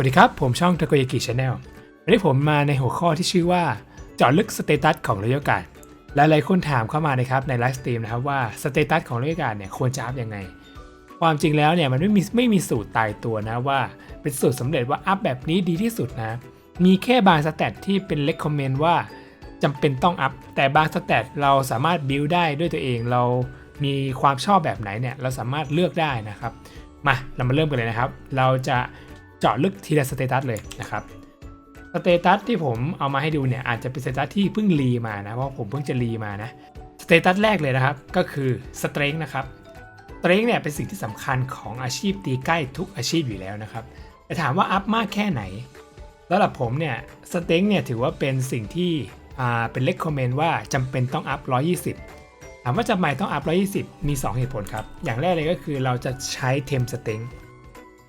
วัสดีครับ ผมช่อง t a k o y a k i Channel วันนี้ผมมาในหัวข้อที่ชื่อว่าเจาะลึกสเตตัสของระยะการหลายๆคนถามเข้ามานะครับในไลฟ์สตรีมนะครับว่าสเตตัสของระยะการเนี่ยควรจะอัพยังไง ความจริงแล้วเนี่ยมันไม่มีไม่มีสูตรตายตัวนะว่าเป็นสูตรสำเร็จว่าอัพแบบนี้ดีที่สุดนะ มีแค่บางสเตตที่เป็นเล c คอมเมนต์ว่าจำเป็นต้องอัพแต่บางสเตตเราสามารถบิวได้ด้วยตัวเองเรามีความชอบแบบไหนเนี่ยเราสามารถเลือกได้นะครับมาเรามาเริ่มกันเลยนะครับ เราจะ เจาะลึกทีละสเตตัสเลยนะครับสเตตัสที่ผมเอามาให้ดูเนี่ยอาจจะเป็นสเตตัสที่เพิ่งรีมานะเพราะผมเพิ่งจะรีมานะสเตตัสแรกเลยนะครับก็คือสเตร n งนะครับสเตร n งเนี่ยเป็นสิ่งที่สำคัญของอาชีพตีใกล้ทุกอาชีพอยู่แล้วนะครับแต่ถามว่าอัพมากแค่ไหนสำหรับผมเนี่ยสเตร n งเนี่ยถือว่าเป็นสิ่งที่อ่าเป็นเล c คอมเมนต์ว่าจำเป็นต้องอัพ 120 ถามว่าจำเป็นต้องอัพ 120 มี 2 เหตุผลครับ อย่างแรกเลยก็คือเราจะใช้เทมสเต็ง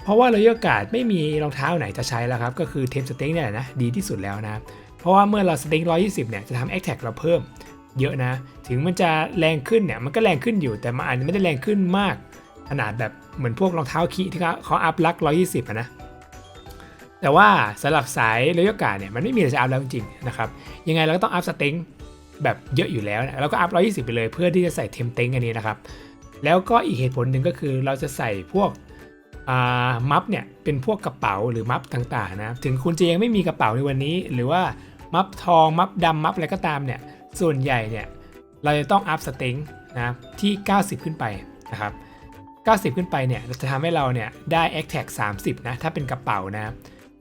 เพราะว่าเราโอกาสไม่มีรองเท้าไหนจะใช้แล้วครับ ก็คือเทมสเต็งเนี่ยนะดีที่สุดแล้วนะ เพราะว่าเมื่อเราสเต็ง120 เนี่ยจะทำแอคแท็กเราเพิ่มเยอะนะ ถึงมันจะแรงขึ้นเนี่ยมันก็แรงขึ้นอยู่แต่มันอาจจะไม่ได้แรงขึ้นมาก ขนาดแบบเหมือนพวกรองเท้าคีที่เขาเขาอัพลัก120อะนะแต่ว่าสำหรับสายเรยะกาศเนี่ยมันไม่มีอะไรจะอัพแล้วจริงๆนะครับยังไงเราก็ต้องอัพสเต็งแบบเยอะอยู่แล้วนะแล้วก็อัพ120 ไปเลยเพื่อที่จะใส่เทมเต็งอันนี้นะครับแล้วก็อีกเหตุผลหนึ่งก็คือเราจะใส่พวก มัฟเนี่ยเป็นพวกกระเป๋าหรือมัฟต่างๆนะถึงคุณจะยังไม่มีกระเป๋าในวันนี้ หรือว่ามัฟทองมัฟดำมัฟอะไรก็ตามเนี่ยส่วนใหญ่เนี่ยเราจะต้องอัพสเต็งนะที่ 90 ขึ้นไปนะครับ90 ขึ้นไปเนี่ยจะทำให้เราเนี่ยได้ a c t a g 30นะถ้าเป็นกระเป๋านะ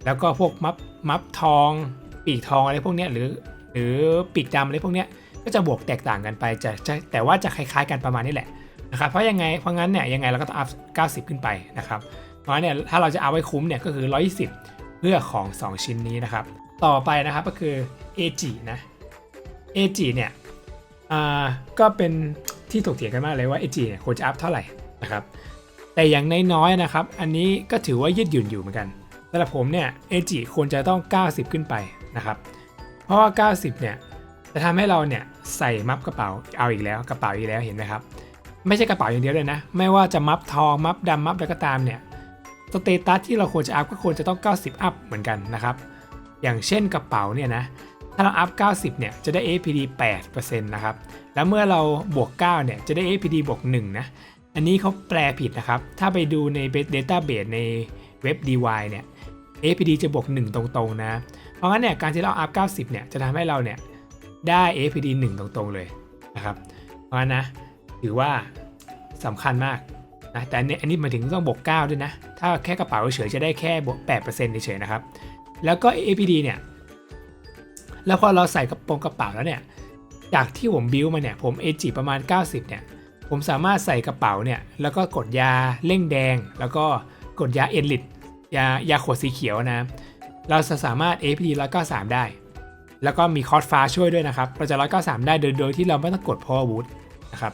แล้วก็พวกมัฟมัฟทอง ปีกทองอะไรพวกเนี้ยหรือ หรือปีกดำอะไรพวกเนี้ยก็จะบวกแตกต่างกันไปจะแต่ว่าจะคล้ายๆกันประมาณนี้แหละ นะครับเพราะยังไงเพราะงั้นเนี่ยยังไงเราก็ต้องอัพ90 ขึ้นไปนะครับเพราะงั้นเนี่ยถ้าเราจะเอาไว้คุ้มเนี่ยก็คือ 120 เพื่อของ 2 ชิ้นนี้นะครับ ต่อไปนะครับก็คือ AG นะ AG เนี่ยอ่าก็เป็นที่ถกเถียงกันมากเลยว่า AG เนี่ยควรจะอัพเท่าไหร่นะครับแต่อย่างน้อยๆนะครับ อันนี้ก็ถือว่ายืดหยุ่นอยู่เหมือนกันสำหรับผมเนี่ย AG ควรจะต้อง 90 ขึ้นไปนะครับ เพราะว่า 90 เนี่ยจะทำให้เราเนี่ยใส่มัฟกระเป๋าเอาอีกแล้วกระเป๋าอีกแล้วเห็นไหมครับ ไม่ใช่กระเป๋าอย่างเดียวเลยนะ ไม่ว่าจะมัฟทองมัฟดำมัฟอะไรก็ตามเนี่ยสเตตัสที่เราควรจะอัพก็ควรจะต้อง 90 อัพเหมือนกันนะครับ อย่างเช่นกระเป๋าเนี่ยนะ ถ้าเราอัพ 90 เนี่ย จะได้ APD 8%นะครับ แล้วเมื่อเราบวก 9 เนี่ย จะได้ APD บวก 1 นะ อันนี้เขาแปลผิดนะครับ ถ้าไปดูใน Database ในเว็บ DY เนี่ย APD จะบวก 1 ตรงๆ นะ เพราะงั้นเนี่ย การที่เราอัพ 90 เนี่ย จะทำให้เราเนี่ย ได้ APD 1 ตรงๆ เลยนะครับ เพราะงั้นนะ ถือว่าสำคัญมากนะแต่อันนี้อันนี้มาถึงต้องบวก9ด้วยนะ ถ้าแค่กระเป๋าเฉยจะได้แค่บวก8%เฉยๆนะครับ แล้วก็ APD เนี่ย แล้วพอเราใส่กระโปรงกระเป๋าแล้วเนี่ย จากที่ผมบิวมาเนี่ย ผม AG ประมาณ 90 เนี่ย ผมสามารถใส่กระเป๋าเนี่ย แล้วก็กดยาเร่งแดง แล้วก็กดยาเอนลิตยายาขวดสีเขียวนะ เราจะสามารถ APD 193 ได้ แล้วก็มีคอร์สฟ้าช่วยด้วยนะครับ เราจะ193 ได้โดยโดยที่เราไม่ต้องกด power boot นะครับ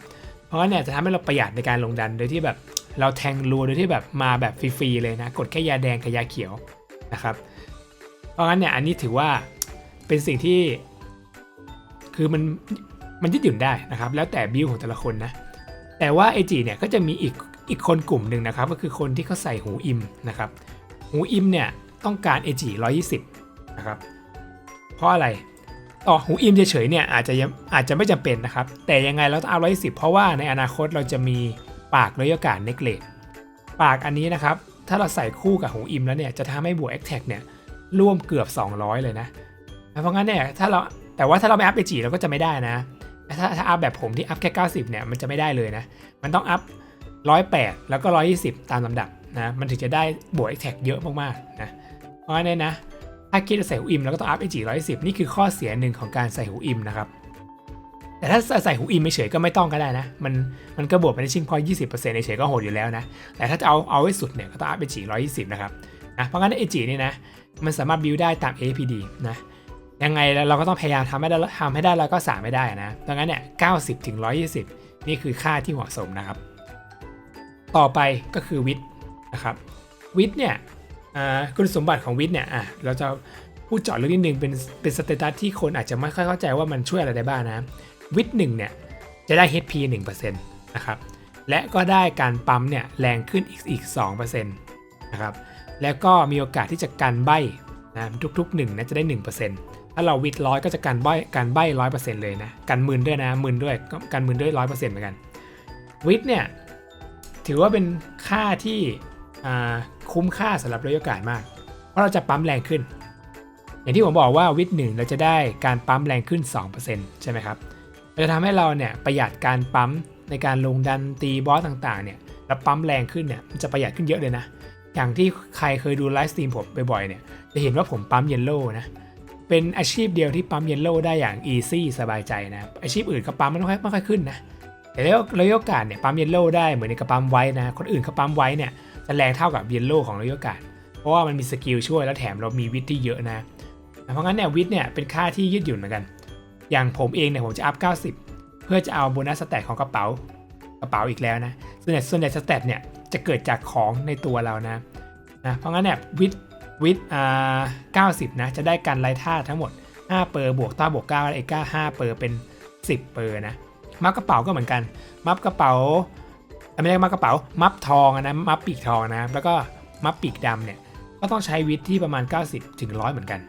ราะงั้นเนี่ยจะทำให้เราประหยัดในการลงดันโดยที่แบบเราแทงรัวโดยที่แบบมาแบบฟรีๆเลยนะ กดแค่ยาแดงกับยาเขียวนะครับ เพราะงั้นเนี่ยอันนี้ถือว่าเป็นสิ่งที่ คือมันมันยืดหยุ่นได้นะครับ แล้วแต่บิวของแต่ละคนนะ แต่ว่าไอจีเนี่ยก็จะมีอีกอีกคนกลุ่มหนึ่งนะครับ ก็คือคนที่เขาใส่หูอิมนะครับ หูอิมเนี่ยต้องการ AG 120 นะครับ เพราะอะไร ต่อหูอิมเฉยๆเนี่ยอาจจะอาจจะไม่จำเป็นนะครับ แต่ยังไงเราต้องเอา110เพราะว่าในอนาคตเราจะมีปากระยะการเนกเลตปากอันนี้นะครับ ถ้าเราใส่คู่กับหูอิมแล้วเนี่ยจะทำให้บวก a อ t แท็เนี่ยร่วมเกือบ 200 เลยนะเพราะงั้นเนี่ยถ้าเราแต่ว่าถ้าเราไม่อัพ AG เราก็จะไม่ได้นะ ถ้าถ้าอัพแบบผมที่อัพแค่ 90 เนี่ยมันจะไม่ได้เลยนะ มันต้องอัพ 108 แล้วก็ 120 ตามลำดับนะ มันถึงจะได้บวก a อ t แทเยอะมากๆนะเพราะงั้นเนี่ยนะ ถ้าคิดจะใส่หูอิมแล้วก็ต้องอัพ AG 110นี่คือข้อเสียหนึ่งของการใส่หูอิมนะครับ แต่ถ้าใส่หูอิมเฉยก็ไม่ต้องก็ได้นะ มันมันก็บวกไปในชิงพอย20%เปอร์เซ็นในเฉยก็โหดอยู่แล้วนะ แต่ถ้าจะเอาเอาไว้สุดเนี่ยก็ต้องอัพ AG 120นะครับนะเพราะงั้น AG นี่นะมันสามารถบิวได้ตาม APD นะยังไงเราก็ต้องพยายามทำให้ได้ทำให้ได้แล้วก็สามไม่ได้นะดังนั้นเนี่ย90ถึง120นี่คือค่าที่เหมาะสมนะครับ ต่อไปก็คือวิทนะครับวิทเนี่ย คุณสมบัติของวิทเนี่ยอะเราจะพูดเจาะลึกนิดนึงเป็นเป็นสเตตัสที่คนอาจจะไม่ค่อยเข้าใจว่ามันช่วยอะไรได้บ้างนะวิทหนึ่งเนี่ยจะได้ HP 1%นะครับและก็ได้การปั๊มเนี่ยแรงขึ้นอีกอีก2%นะครับแล้วก็มีโอกาสที่จะกันใบนะทุกๆ1นะจะได้ 1%ถ้าเราวิดร้อยก็จะกันใบกันใบร้อยเปอร์เซ็นต์เลยนะกันหมื่นด้วยนะหมื่นด้วยก็กันหมื่นด้วยร้อยเปอร์เซ็นต์เหมือนกันวิดเนี่ยถือว่าเป็นค่าที่อ่า คุ้มค่าสำหรับระยะกาสมาก เพราะเราจะปั๊มแรงขึ้น อย่างที่ผมบอกว่าวิดหนึ่งเราจะได้การปั๊มแรงขึ้น 2%ใช่ไหมครับจะทำให้เราเนี่ยประหยัดการปั๊มในการลงดันตีบอสต่างๆเนี่ยแล้วปั๊มแรงขึ้นเนี่ยมันจะประหยัดขึ้นเยอะเลยนะ อย่างที่ใครเคยดูไลฟ์สตรีมผมบ่อยๆเนี่ยจะเห็นว่าผมปั๊มเยลโล่นะเป็นอาชีพเดียวที่ปั๊มเยลโล่ได้อย่างอีซี่สบายใจนะอาชีพอื่นเขาปั๊มมันไม่ค่อยไม่ค่อยขึ้นนะแต่แล้วระยะโอกาสเนี่ยปั๊มเยลโล่ได้เหมือนในกระปั๊มไว้นะคนอื่นเขาปั๊มไว้เนี่ย จะแรงเท่ากับเยลโล่ของระยกาสเพราะว่ามันมีสกิลช่วยแล้วแถมเรามีวิทที่เยอะนะ เพราะงั้นเนี่ยวิทเนี่ยเป็นค่าที่ยืดหยุ่นเหมือนกัน อย่างผมเองเนี่ยผมจะอัพ 90 เพื่อจะเอาโบนัสสแตทของกระเป๋ากระเป๋าอีกแล้วนะ ส่วนใหญ่ส่วนใหญ่สแตทเนี่ยจะเกิดจากของในตัวเรานะนะเพราะงั้นเนี่ยวิทวิทอ่า90 นะจะได้การไล่ท่าทั้งหมด5เปอร์บวกต้าบวก9ไอ้ก้า5เปอร์เป็น 10 เปอร์นะมัฟกระเป๋าก็เหมือนกัน มัฟกระเป๋า ไม่ใช่มัฟกระเป๋า มัฟทองนะมัฟปีกทองนะแล้วก็มัฟปีกดำเนี่ยก็ต้องใช้วิทที่ประมาณ 90ถึง100 เหมือนกัน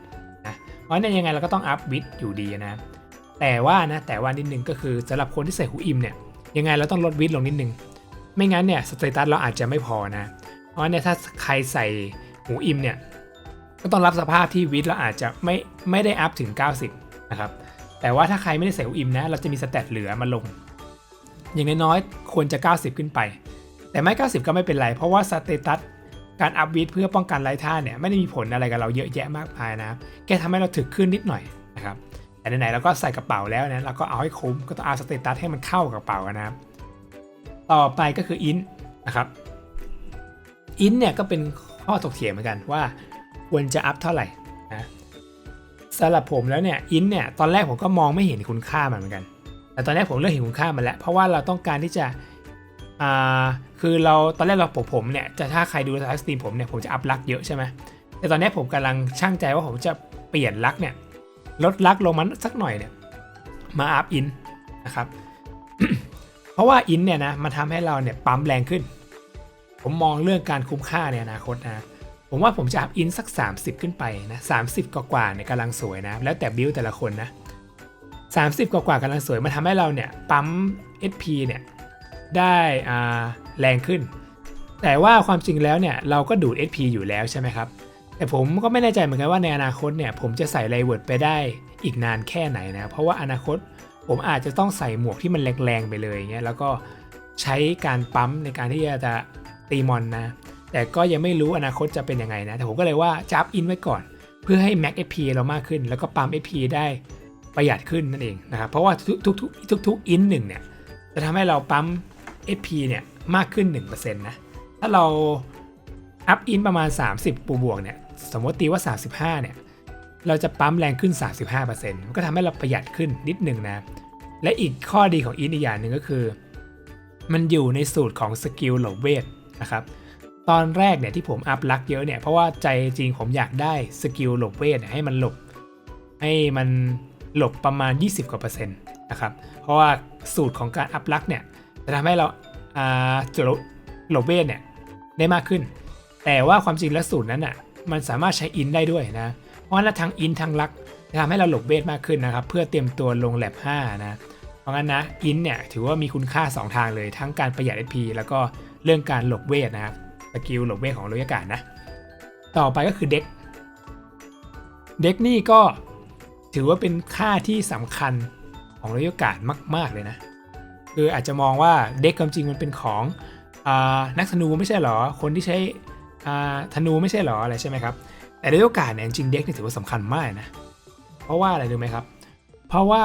นะเพราะนั้นยังไงเราก็ต้องอัพวิทอยู่ดีนะ แต่ว่านะแต่ว่านิดนึงก็คือสำหรับคนที่ใส่หูอิมเนี่ยยังไงเราต้องลดวิทลงนิดนึงไม่งั้นเนี่ยสเตตัสเราอาจจะไม่พอนะ เพราะนั้นเนี่ยถ้าใครใส่หูอิมเนี่ยก็ต้องรับสภาพที่วิทเราอาจจะไม่ไม่ได้อัพถึง 90 นะครับแต่ว่าถ้าใครไม่ได้ใส่หูอิมนะเราจะมีสแตทเหลือมาลง อย่างน้อยๆควรจะ 90 ขึ้นไป แต่ไม่ 90 ก็ไม่เป็นไร เพราะว่าสเตตัสการอัพวิทเพื่อป้องกันไร้ท่าเนี่ยไม่ได้มีผลอะไรกับเราเยอะแยะมากมายนะแค่ทำให้เราถึกขึ้นนิดหน่อยนะครับแต่ไหนๆเราก็ใส่กระเป๋าแล้วนะเราก็เอาให้คุ้มก็ต้องเอาสเตตัสให้มันเข้ากับกระเป๋านะครับ ต่อไปก็คืออินนะครับอินเนี่ยก็เป็นข้อถกเถียงเหมือนกันว่าควรจะอัพเท่าไหร่นะสำหรับผมแล้วเนี่ยอินเนี่ยตอนแรกผมก็มองไม่เห็นคุณค่ามันเหมือนกัน แต่ตอนนี้ผมเริ่มเห็นคุณค่ามันแล้ว เพราะว่าเราต้องการที่จะอ่าคือเราตอนแรกเราผมผมเนี่ยจะถ้าใครดูไลฟ์สตรีมผมเนี่ยผมจะอัพลักเยอะใช่ไหมแต่ตอนนี้ผมกำลังช่างใจว่าผมจะเปลี่ยนลักเนี่ยลดลักลงมาสักหน่อยเนี่ยมาอัพอินนะครับเพราะว่าอินเนี่ยนะมันทำให้เราเนี่ยปั๊มแรงขึ้น ผมมองเรื่องการคุ้มค่าในอนาคตนะผมว่าผมจะอัพอินสัก 30 ขึ้นไปนะ30กว่าเนี่ยกำลังสวยนะแล้วแต่บิวแต่ละคนนะ 30 กว่ากว่ากำลังสวยมันทำให้เราเนี่ยปั๊ม SP เนี่ยได้อ่าแรงขึ้น แต่ว่าความจริงแล้วเนี่ยเราก็ดูด SP อยู่แล้วใช่ไหมครับ แต่ผมก็ไม่แน่ใจเหมือนกันว่าในอนาคตเนี่ยผมจะใส่ไรเวิร์ดไปได้อีกนานแค่ไหนนะ เพราะว่าอนาคตผมอาจจะต้องใส่หมวกที่มันแรงๆไปเลยเงี้ยแล้วก็ใช้การปั๊มในการที่จะตีมอนนะ แต่ก็ยังไม่รู้อนาคตจะเป็นยังไงนะ แต่ผมก็เลยว่าจะอัพอินไว้ก่อน เพื่อให้ Max FP เรามากขึ้น แล้วก็ปั๊ม FP ได้ ประหยัดขึ้นนั่นเองนะครับเพราะว่าทุกๆทุกๆทุกอินหนึ่งเนี่ยจะทำให้เราปั๊ม FP เนี่ยมากขึ้น 1%นะถ้าเราอัพอินประมาณ 30 ปูบวกเนี่ยสมมติตีว่า 35เนี่ยเราจะปั๊มแรงขึ้น 35%มันก็ทำให้เราประหยัดขึ้นนิดหนึ่งนะ และอีกข้อดีของอินอีกอย่างหนึ่งก็คือ มันอยู่ในสูตรของสกิลหลบเวทนะครับตอนแรกเนี่ยที่ผมอัพลักเยอะเนี่ยเพราะว่าใจจริงผมอยากได้สกิลหลบเวทเนี่ยให้มันหลบให้มัน หลบประมาณ 20 กว่าเปอร์เซ็นต์นะครับ เพราะว่าสูตรของการอัพลักเนี่ยจะทำให้เราอ่าจุดหลบเวทเนี่ยได้มากขึ้น แต่ว่าความจริงแล้วสูตรนั้นอะมันสามารถใช้อินได้ด้วยนะ เพราะฉะนั้นทั้งอินทั้งลักจะทำให้เราหลบเวทมากขึ้นนะครับ เพื่อเตรียมตัวลงแลบ5นะ เพราะงั้นนะอินเนี่ยถือว่ามีคุณค่า 2 ทางเลย ทั้งการประหยัด SP แล้วก็เรื่องการหลบเวทนะครับสกิลหลบเวทของโรยากาศนะ ต่อไปก็คือเด็กเด็กนี่ก็ ถือว่าเป็นค่าที่สำคัญของโรยากาศมาก ๆ เลยนะ คืออาจจะมองว่าเด็กความจริงมันเป็นของอนักธนูไม่ใช่หรอ คนที่ใช้ธนูไม่ใช่หรออะไรใช่ไหมครับ แต่โดยโอกาสเนี่ยจริงเด็กนี่ถือว่าสำคัญมากนะ เพราะว่าอะไรรู้ไหมครับ เพราะว่า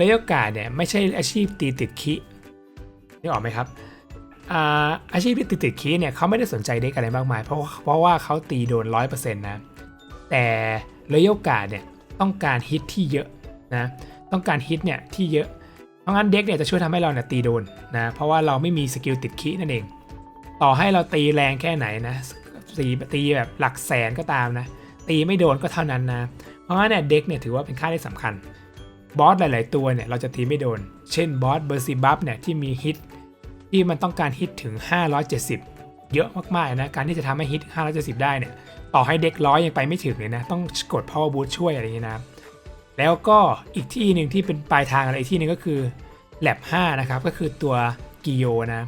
ระยะกาสเนี่ยไม่ใช่อาชีพตีติดคินึกออกไหมครับอาอาชีพที่ติดติดคิเนี่ยเขาไม่ได้สนใจเด็กอะไรมากมาย เพราะเพราะว่าเขาตีโดนร้อยเปอร์เซ็นต์นะ แต่ระยะกาสเนี่ย ต้องการฮิตที่เยอะนะต้องการฮิตเนี่ยที่เยอะเพราะงั้นเด็กเนี่ยจะช่วยทำให้เราเนี่ยตีโดนนะเพราะว่าเราไม่มีสกิลติดคีนั่นเอง ต่อให้เราตีแรงแค่ไหนนะตีตีแบบหลักแสนก็ตามนะตีไม่โดนก็เท่านั้นนะเพราะงั้นเนี่ยเด็กเนี่ยถือว่าเป็นค่าที่สำคัญบอสหลาย ๆ ตัวเนี่ยเราจะตีไม่โดน เช่นบอสเบอร์ซิบัฟเนี่ยที่มีฮิตที่มันต้องการฮิตถึง 570 เยอะมาก ๆ นะ การที่จะทำให้ฮิต 570 ได้เนี่ย ต่อให้เด็กร้อยยังไปไม่ถึงเลยนะ ต้องกด power boost ช่วยอะไรอย่างนี้นะแล้วก็อีกที่หนึ่งที่เป็นปลายทางอะไรที่หนึ่งก็คือ lab 5นะครับ ก็คือตัวกิโยนะ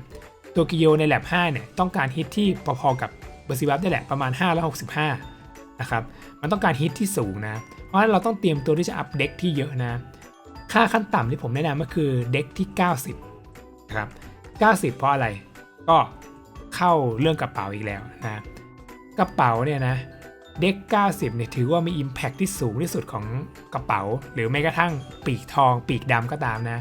ตัวกิโยใน lab 5เนี่ยต้องการฮิตที่พอๆกับเบอร์ซิบัฟได้แหละประมาณ565นะครับ มันต้องการฮิตที่สูงนะ เพราะฉะนั้นเราต้องเตรียมตัวที่จะอัพเด็กที่เยอะนะ ค่าขั้นต่ำที่ผมแนะนำก็คือเด็กที่ 90นะครับ90 เพราะอะไร ก็เข้าเรื่องกระเป๋าอีกแล้วนะ กระเป๋าเนี่ยนะเด็ก 90 เนี่ยถือว่ามี Impact ที่สูงที่สุดของกระเป๋า หรือแม้กระทั่งปีกทอง ปีกดำก็ตามนะ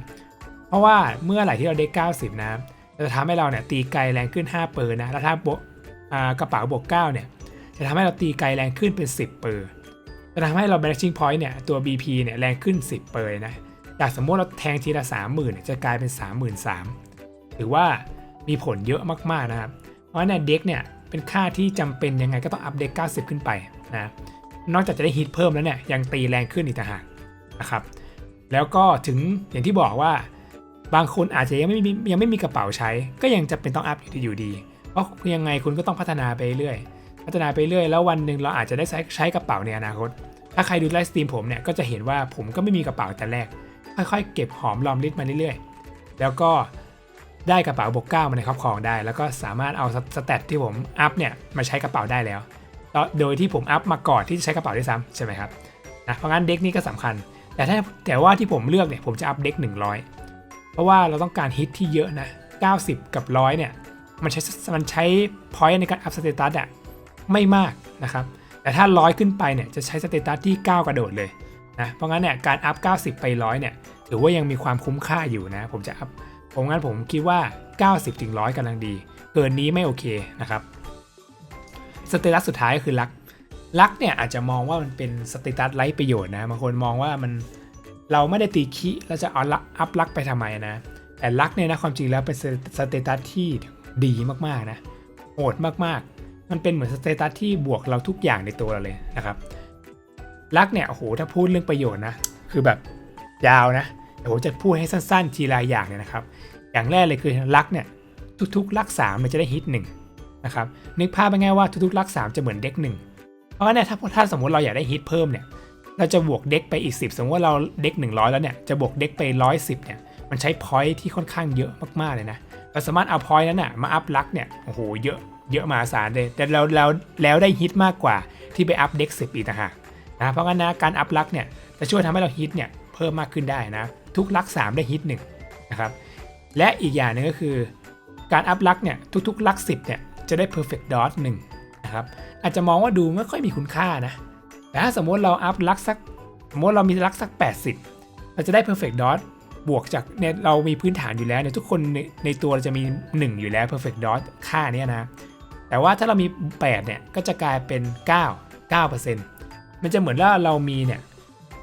เพราะว่าเมื่อไหร่ที่เราเด็ก 90 นะจะทำให้เราเนี่ยตีไกลแรงขึ้น 5 เปอร์นะ แล้วถ้าบวกกระเป๋าบวก 9 เนี่ย จะทำให้เราตีไกลแรงขึ้นเป็น 10 เปอร์จะทำให้เรา branching point เนี่ยตัว BP เนี่ยแรงขึ้น 10 เปอร์นะ จากสมมติเราแทงทีละ 30,000เนี่ยจะกลายเป็น 33,000ถือว่ามีผลเยอะมากๆนะครับ เพราะฉะนั้นเด็กเนี่ย เป็นค่าที่จำเป็นยังไงก็ต้องอัพเด็ก90 ขึ้นไปนะนอกจากจะได้ฮิตเพิ่มแล้วเนี่ยยังตีแรงขึ้นอีกต่างหากนะครับแล้วก็ถึงอย่างที่บอกว่า บางคนอาจจะยังไม่มียังไม่มีกระเป๋าใช้ ก็ยังจะเป็นต้องอัพอยู่ดีอยู่ดี เพราะยังไงคุณก็ต้องพัฒนาไปเรื่อยพัฒนาไปเรื่อยแล้ววันหนึ่งเราอาจจะได้ใช้ใช้กระเป๋าในอนาคต ถ้าใครดูไลฟ์สตรีมผมเนี่ยก็จะเห็นว่าผมก็ไม่มีกระเป๋าแต่แรก ค่อยๆ เก็บหอมรอมริบมาเรื่อยๆ แล้วก็ ได้กระเป๋าบวกเก้ามาในครอบครองได้ แล้วก็สามารถเอาสแตทที่ผมอัพเนี่ยมาใช้กระเป๋าได้แล้วแล้ว โดยที่ผมอัพมาก่อนที่จะใช้กระเป๋าด้วยซ้ำใช่ไหมครับนะเพราะงั้นเด็กนี้ก็สำคัญ แต่ถ้าแต่ว่าที่ผมเลือกเนี่ยผมจะอัพเด็ก100 เพราะว่าเราต้องการฮิตที่เยอะนะ 90 กับ 100เนี่ยมันใช้มันใช้พอยต์ในการอัพสเตตัสอะไม่มากนะครับแต่ถ้า 100 ขึ้นไปเนี่ยจะใช้สเตตัสที่ 9 กระโดดเลยนะเพราะงั้นเนี่ยการอัพ 90 ไป 100เนี่ยถือว่ายังมีความคุ้มค่าอยู่นะ ผมจะอัพ ผมงั้นผมคิดว่า 90ถึง100กำลังดี เกินนี้ไม่โอเคนะครับสเตตัสสุดท้ายก็คือลักลักเนี่ยอาจจะมองว่ามันเป็นสเตตัสไร้ประโยชน์นะบางคนมองว่ามันเราไม่ได้ตีคิแล้วจะเอาลักอัพลักไปทำไมนะ แต่ลักเนี่ยนะความจริงแล้วเป็นสเตตัสที่ดีมากๆนะโหดมากๆ มันเป็นเหมือนสเตตัสที่บวกเราทุกอย่างในตัวเราเลยนะครับลักเนี่ยโอ้โหถ้าพูดเรื่องประโยชน์นะคือแบบยาวนะ เดี๋ยวผมจะพูดให้สั้นๆ ทีละอย่างเนี่ยนะครับ อย่างแรกเลยคือลักเนี่ยทุกๆลักสามเนี่ยจะได้ฮิตหนึ่งนะครับนึกภาพไปง่ายว่าทุกๆลักสามจะเหมือนเด็กหนึ่งเพราะงั้นเนี่ยถ้าถ้าสมมติเราอยากได้ฮิตเพิ่มเนี่ยเราจะบวกเด็กไปอีก 10 สมมติว่าเราเด็ก 100 แล้วเนี่ยจะบวกเด็กไป 110เนี่ยมันใช้พอยที่ค่อนข้างเยอะมากๆเลยนะเราสามารถเอาพอยนั้นน่ะมาอัพลักเนี่ยโอ้โหเยอะเยอะมหาศาลเลย แต่เราแล้วแล้วได้ฮิตมากกว่าที่ไปอัพเด็ก10อีกต่างหากนะเพราะงั้นนะการอัพลักเนี่ยจะช่วยทำให้เราฮิตเนี่ยเพิ่มมากขึ้นได้นะ ทุกลัก 3 ได้ฮิตหนึ่งนะครับและอีกอย่างหนึงก็คือการอัพลักเนี่ยทุกๆลัก 10เนี่ยจะได้ perfect dot 1นะครับอาจจะมองว่าดูไม่ค่อยมีคุณค่านะ แต่ถ้าสมมติเราอัพลักสักสมมติเรามีลักสัก 80 เราจะได้ perfect dot บวกจากเนี่ยเรามีพื้นฐานอยู่แล้วเนี่ยทุกคนในในตัวเราจะมี 1 อยู่แล้ว perfect dot ค่าเนี้ยนะ แต่ว่าถ้าเรามี 8 เนี่ย ก็จะกลายเป็น 9 9%มันจะเหมือนว่าเรามีเนี่ย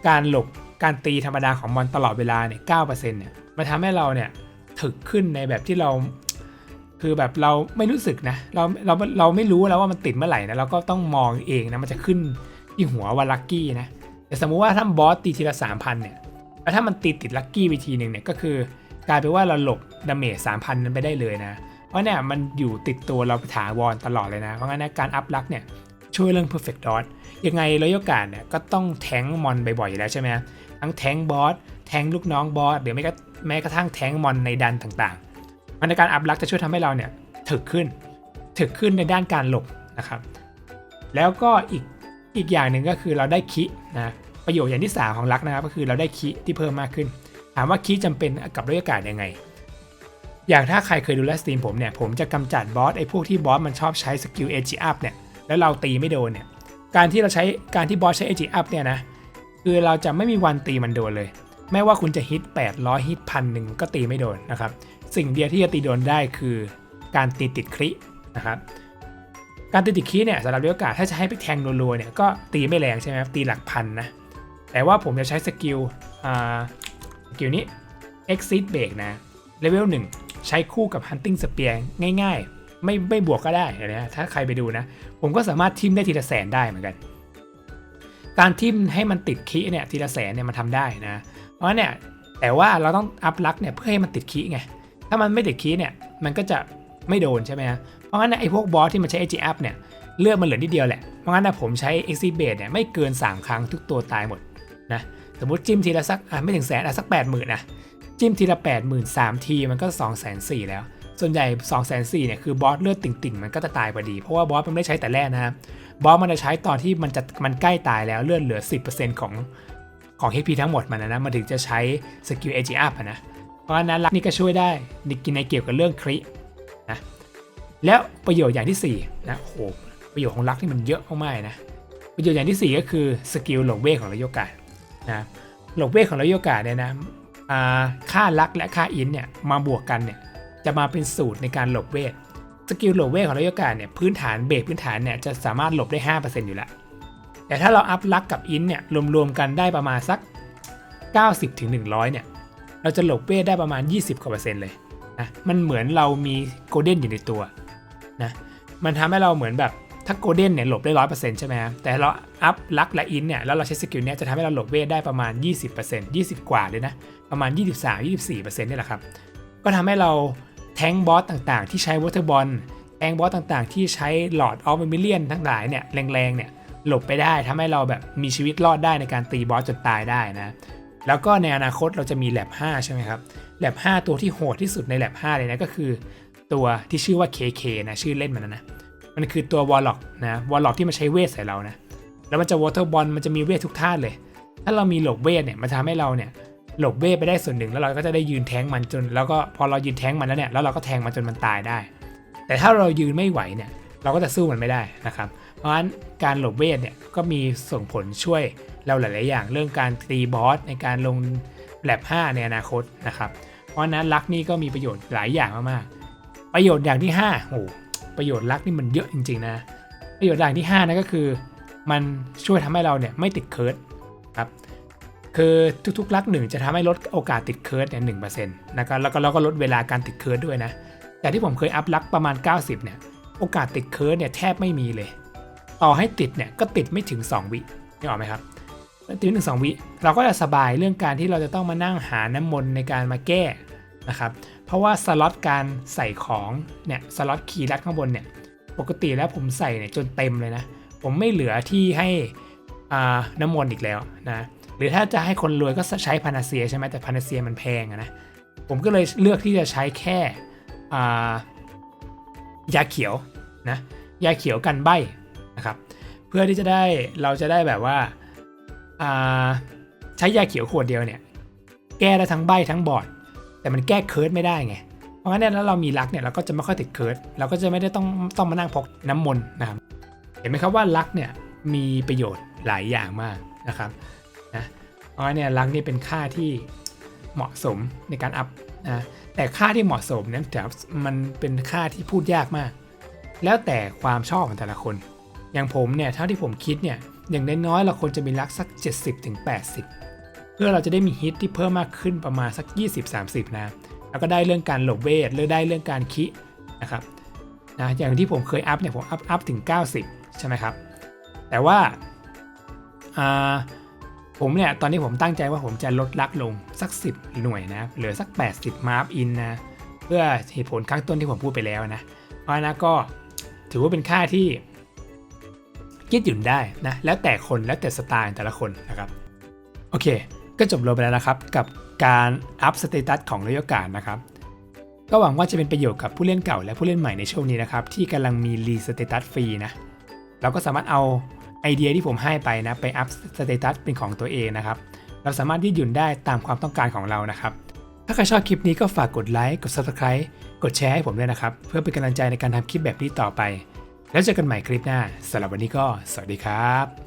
การหลบ การตีธรรมดาของมอนตลอดเวลาเนี่ย9%เนี่ยมันทำให้เราเนี่ยถึกขึ้นในแบบที่เรา คือแบบเราไม่รู้สึกนะเราเราเราไม่รู้แล้วว่ามันติดเมื่อไหร่นะเราก็ต้องมองเองนะมันจะขึ้นที่หัวว่าลัคกี้นะแต่สมมุติว่าถ้าบอสตีทีละ3,000เนี่ยแล้วถ้ามันตีติดลัคกี้ไปทีหนึ่งเนี่ยก็คือกลายเป็นว่าเราหลบดาเมจ3,000นั้นไปได้เลยนะ เพราะเนี่ยมันอยู่ติดตัวเราถาวรตลอดเลยนะ เพราะงั้นการอัพลักเนี่ยช่วยเรื่อง perfect dot ยังไงรอยการเนี่ยก็ต้องแทงมอนบ่อยๆอยู่แล้วใช่ไหม ทั้งแทงบอสแทงลูกน้องบอสหรือไม่ก็แม้กระทั่งแทงมอนในดันต่างๆมันในการอัพลักจะช่วยทำให้เราเนี่ยถึกขึ้น ถึกขึ้นในด้านการหลบนะครับ แล้วก็อีกอีกอย่างหนึ่งก็คือเราได้คินะประโยชน์อย่างที่สามของลักนะครับก็คือเราได้คิที่เพิ่มมากขึ้น ถามว่าคิจำเป็นกับด้วยอากาศยังไง อย่างถ้าใครเคยดูไลฟ์สตรีมผมเนี่ยผมจะกำจัดบอสไอ้พวกที่บอสมันชอบใช้สกิลเอจิอัพเนี่ยแล้วเราตีไม่โดนเนี่ยการที่เราใช้การที่บอสใช้เอจิอัพเนี่ยนะ คือเราจะไม่มีวันตีมันโดนเลย ไม่ว่าคุณจะฮิต800ฮิตพันหนึ่งก็ตีไม่โดนนะครับ สิ่งเดียวที่จะตีโดนได้คือการตีติดครินะครับการตีติดคีย์เนี่ยสำหรับเรียกโอกาสถ้าจะให้ไปแทงรัวๆเนี่ยก็ตีไม่แรงใช่ไหมครับตีหลักพันนะแต่ว่าผมจะใช้สกิลอ่าสกิลนี้ exit break นะเลเวล1ใช้คู่กับ hunting spear ง่าย ๆ ไม่ไม่บวกก็ได้นะถ้าใครไปดูนะ ผมก็สามารถทิมได้ทีละแสนได้เหมือนกัน การทิมให้มันติดคีเนี่ยทีละแสนเนี่ยมันทำได้นะ เพราะเนี่ยแต่ว่าเราต้องอัพลักเนี่ยเพื่อให้มันติดคีไง ถ้ามันไม่ติดคีเนี่ยมันก็จะไม่โดนใช่ไหมฮะ เพราะงั้นไอ้พวกบอสที่มันใช้ AG up เนี่ยเลือดมันเหลือนิดเดียวแหละ เพราะงั้นนะผมใช้ Exit Base เนี่ยไม่เกิน 3 ครั้งทุกตัวตายหมดนะสมมติจิ้มทีละสักอะไม่ถึงแสนอะสัก 8 0,000นะจิ้มทีละ 8 0 0 0 0 3ทีมันก็ 2 4 0 0 0แล้ว ส่วนใหญ่2 4 0 0 0เนี่ยคือบอสเลือดติ่งๆ มันก็จะตายพอดี เพราะว่าบอสมันไม่ได้ใช้แต่แรกนะครับบอสมันจะใช้ตอนที่มันจะมันใกล้ตายแล้วเลือดเหลือ 10%ของของ HP ทั้งหมดมันนะมันถึงจะใช้สกิล AG up อะนะ เพราะฉะนั้นลักนี่ก็ช่วยได้ในกินในเกี่ยวกับเรื่องครินะแล้วประโยชน์อย่างที่4นะโอ้โหประโยชน์ของลักนี่มันเยอะมากๆนะประโยชน์อย่างที่ 4 ก็คือสกิลหลบเวทของระโยกานะหลบเวทของระโยกาเนี่ยนะค่าลักและค่าอินเนี่ยมาบวกกันเนี่ย จะมาเป็นสูตรในการหลบเวทสกิลหลบเวทของระโยกาเนี่ยพื้นฐานเบสพื้นฐานเนี่ยจะสามารถหลบได้ 5%อยู่แล้ว แต่ถ้าเราอัพลักกับอินเนี่ยรวมๆกันได้ประมาณสัก 90-100ถึง100 เนี่ย เราจะหลบเวทได้ประมาณ 20กว่าเปอร์เซ็นต์เลยนะมันเหมือนเรามีโกลเด้นอยู่ในตัวนะมันทำให้เราเหมือนแบบถ้าโกลเด้นเนี่ยหลบได้ร้อยเปอร์เซ็นต์ใช่ไหมครับแต่เราอัพลักและอินเนี่ยแล้วเราใช้สกิลเนี่ยจะทำให้เราหลบเวทได้ประมาณ 20% 20 กว่าเลยนะ ประมาณ 23-24%นี่แหละครับ ก็ทำให้เรา แทงบอสต่างๆ ที่ใช้วอเตอร์บอลแทงบอสต่างๆ ที่ใช้หลอดออฟมิเลียนทั้งหลายเนี่ยแรงๆเนี่ยหลบไปได้ทำให้เราแบบมีชีวิตรอดได้ในการตีบอสจนตายได้นะ แล้วก็ในอนาคตเราจะมีแลบ5ใช่ไหมครับแลบ5ตัวที่โหดที่สุดในแลบ5เลยนะก็คือ ตัวที่ชื่อว่า KK นะชื่อเล่นมันนะนะมันคือตัววอลล็อกนะวอลล็อกที่มันใช้เวทใส่เรานะแล้วมันจะวอเตอร์บอลมันจะมีเวททุกท่าเลย ถ้าเรามีหลบเวทเนี่ยมันทำให้เราเนี่ย หลบเวทไปได้ส่วนหนึ่ง แล้วเราก็จะได้ยืนแทงมันจน แล้วก็พอเรายืนแทงมันแล้วเนี่ยแล้วเราก็แทงมันจนมันตายได้ แต่ถ้าเรายืนไม่ไหวเนี่ยเราก็จะสู้มันไม่ได้นะครับ เพราะฉะนั้นการหลบเวทเนี่ยก็มีส่งผลช่วยเราหลาย ๆ อย่างเรื่องการตีบอสในการลงแลบ5ในอนาคตนะครับ เพราะฉะนั้นลักนี่ก็มีประโยชน์หลายอย่างมากๆ ประโยชน์อย่างที่5โอ้ประโยชน์ลักนี่มันเยอะจริง ๆ นะ ประโยชน์อย่างที่5นั่นก็คือ มันช่วยทำให้เราเนี่ยไม่ติดเคิร์ดครับ คือทุกๆลักหนึ่งจะทำให้ลดโอกาสติดเคิร์ดเนี่ยหนึ่งเปอร์เซ็นต์นะครับแล้วก็เราก็ลดเวลาการติดเคิร์ดด้วยนะ แต่ที่ผมเคยอัพลักประมาณ 90 เนี่ย โอกาสติดเคิร์ดเนี่ยแทบไม่มีเลย ต่อให้ติดเนี่ยก็ติดไม่ถึง 2 วินี่ออกไหมครับติดไม่ถึงวิเราก็จะสบายเรื่องการที่เราจะต้องมานั่งหาน้ำมนต์ในการมาแก้นะครับ เพราะว่าสล็อตการใส่ของเนี่ยสล็อตคีย์ลัดข้างบนเนี่ยปกติแล้วผมใส่เนี่ยจนเต็มเลยนะ ผมไม่เหลือที่ให้น้ำมนต์อีกแล้วนะ หรือถ้าจะให้คนรวยก็ใช้พานาเซียใช่ไหมแต่พานาเซียมันแพงนะ ผมก็เลยเลือกที่จะใช้แค่ยาเขียวนะยาเขียวกันใบนะครับเพื่อที่จะได้เราจะได้แบบว่าอ่าใช้ยาเขียวขวดเดียวเนี่ยแก้ได้ทั้งใบทั้งบอดแต่มันแก้เคิร์ดไม่ได้ไง เพราะงั้นเนี่ยแล้วเรามีลักเนี่ยเราก็จะไม่ค่อยติดเคิร์ดเราก็จะไม่ได้ต้องต้องมานั่งพกน้ำมนต์นะครับเห็นไหมครับว่าลักเนี่ยมีประโยชน์หลายอย่างมากนะครับ นะเพราะเนี่ยลักนี่เป็นค่าที่เหมาะสมในการอัพนะแต่ค่าที่เหมาะสมเนี่ยแต่มันเป็นค่าที่พูดยากมาก แล้วแต่ความชอบของแต่ละคน อย่างผมเนี่ยเท่าที่ผมคิดเนี่ยอย่างน้อยๆเราควรจะมีลักสัก 70-80 เพื่อเราจะได้มีฮิตที่เพิ่มมากขึ้นประมาณสัก 20-30 นะ แล้วก็ได้เรื่องการหลบเวทเรื่อได้เรื่องการคินะครับนะอย่างที่ผมเคยอัพเนี่ยผมอัพอัพถึง 90 ใช่ไหมครับ แต่ว่าอ่า ผมเนี่ยตอนนี้ผมตั้งใจว่าผมจะลดลักลงสัก 10 หน่วยนะเหลือสัก 80 มาร์ฟอินนะ เพื่อเหตุผลข้างต้นที่ผมพูดไปแล้วนะ เพราะฉะนั้นก็ถือว่าเป็นค่าที่ยืดหยุ่นได้นะ แล้วแต่คนแล้วแต่สไตล์แต่ละคนนะครับ โอเค ก็จบลงไปแล้วนะครับ กับการอัพสเตตัสของรายการนะครับก็หวังว่าจะเป็นประโยชน์กับผู้เล่นเก่าและผู้เล่นใหม่ในช่วงนี้นะครับ ที่กำลังมีรีสเตตัสฟรีนะ เราก็สามารถเอา ไอเดียที่ผมให้ไปนะไปอัพสเตตัสเป็นของตัวเองนะครับ เราสามารถยืดหยุ่นได้ตามความต้องการของเรานะครับ ถ้าใครชอบคลิปนี้ก็ฝากกดไลค์กด Subscribe กดแชร์ให้ผมด้วยนะครับ เพื่อเป็นกำลังใจในการทำคลิปแบบนี้ต่อไป แล้วเจอกันใหม่คลิปหน้าสำหรับวันนี้ก็สวัสดีครับ